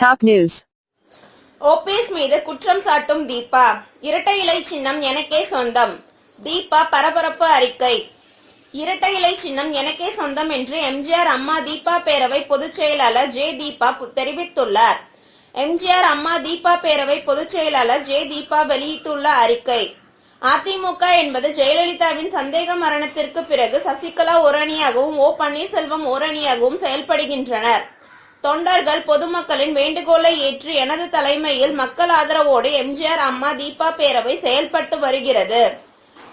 Top news OPS மீது குற்றம் சாட்டும் தீபா. இரட்டை இலை சின்னம் எனக்கே சொந்தம். தீபா பரபரப்பு அறிக்கை. இரட்டை இலை சின்னம் எனக்கே சொந்தம் என்று எம்ஜிஆர் அம்மா தீபா பேரவை பொதுச் செயலாளர் ஜே தீபா தெரிவித்துள்ளார். எம்ஜிஆர் அம்மா தீபா பேரவை பொதுச் செயலாளர் ஜே தீபா வெளியிட்டுள்ள அறிக்கை. அதிமுக என்பது ஜெயலலிதாவின் சந்தேக மரணத்திற்கு பிறகு சசிகலா ஒரு அணியாகவும் ஓ பன்னீர்செல்வம் ஒரு அணியாகவும் செயல்படுகின்றனர். தொண்டர்கள் பொதுமக்களின் வேண்டுகோளை ஏற்று எனது தலைமையில் மக்கள் ஆதரவோடு எம்ஜிஆர் அம்மா தீபா பேரவை செயல்பட்டு வருகிறது.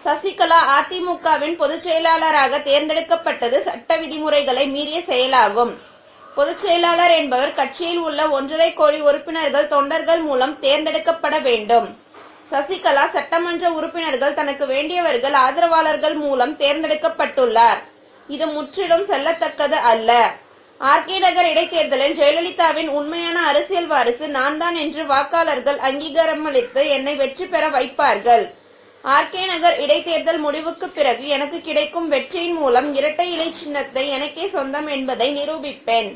சசிகலா அதிமுகவின் பொதுச் செயலாளராக தேர்ந்தெடுக்கப்பட்டது சட்ட விதிமுறைகளை மீறிய செயலாகும். பொதுச் செயலாளர் என்பவர் கட்சியில் உள்ள ஒன்றரை கோடி உறுப்பினர்கள் தொண்டர்கள் மூலம் தேர்ந்தெடுக்கப்பட வேண்டும். சசிகலா சட்டமன்ற உறுப்பினர்கள் தனக்கு வேண்டியவர்கள் ஆதரவாளர்கள் மூலம் தேர்ந்தெடுக்கப்பட்டுள்ளார். இது முற்றிலும் செல்லத்தக்கது அல்ல. ஆர்கே நகர் இடைத்தேர்தலில் ஜெயலலிதாவின் உண்மையான அரசியல் வாரிசு நான் தான் என்று வாக்காளர்கள் அங்கீகாரமளித்து என்னை வெற்றி பெற வைப்பார்கள். ஆர்கே நகர் இடைத்தேர்தல் முடிவுக்கு பிறகு எனக்கு கிடைக்கும் வெற்றியின் மூலம் இரட்டை இலை சின்னத்தை எனக்கே சொந்தம் என்பதை நிரூபிப்பேன்.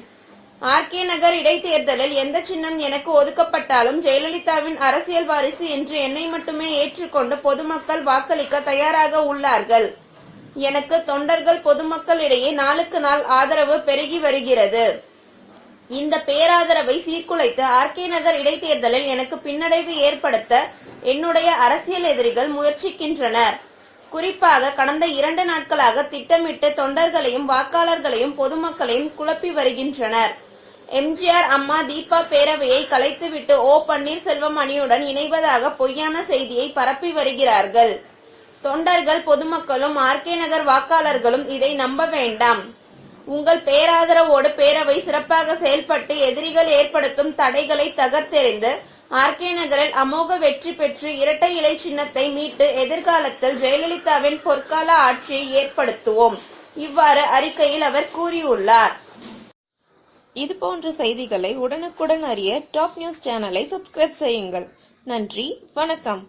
ஆர்கே நகர் இடைத்தேர்தலில் எந்த சின்னம் எனக்கு ஒதுக்கப்பட்டாலும் ஜெயலலிதாவின் அரசியல் வாரிசு என்று என்னை மட்டுமே ஏற்றுக்கொண்டு பொதுமக்கள் வாக்களிக்க தயாராக உள்ளார்கள். எனக்கு தொண்டர்கள் பொதுமக்களிடையே நாளுக்கு நாள் ஆதரவு பெருகி வருகிறது. இந்த பேராதரவை சீர்குலைத்து ஆர்கே நகர் இடைத்தேர்தலில் எனக்கு பின்னடைவு ஏற்படுத்த என்னுடைய அரசியல் எதிரிகள் முயற்சிக்கின்றனர். குறிப்பாக கடந்த இரண்டு நாட்களாக திட்டமிட்டு தொண்டர்களையும் வாக்காளர்களையும் பொதுமக்களையும் குழப்பி வருகின்றனர். எம்ஜிஆர் அம்மா தீபா பேரவையை கலைத்துவிட்டு ஓ பன்னீர்செல்வம் அணியுடன் இணைவதாக பொய்யான செய்தியை பரப்பி வருகிறார்கள். தொண்டர்கள் பொதுமக்களும் ஆர்கே நகர் வாக்காளர்களும் இதை நம்ப வேண்டாம். உங்கள் பேராதரவோடு பேரவை சிறப்பாக செயல்பட்டு எதிரிகள் ஏற்படுத்தும் தடைகளை தகர்த்தெறிந்து ஆர்கே நகரில் அமோக வெற்றி பெற்று இரட்டை இலை சின்னத்தை மீட்டு எதிர்காலத்தில் ஜெயலலிதாவின் பொற்கால ஆட்சியை ஏற்படுத்துவோம். இவ்வாறு அறிக்கையில் அவர் கூறியுள்ளார். இது போன்ற செய்திகளை உடனுக்குடன் அறிய டாப் நியூஸ் சேனலை சப்ஸ்கிரைப் செய்யுங்கள். நன்றி வணக்கம்.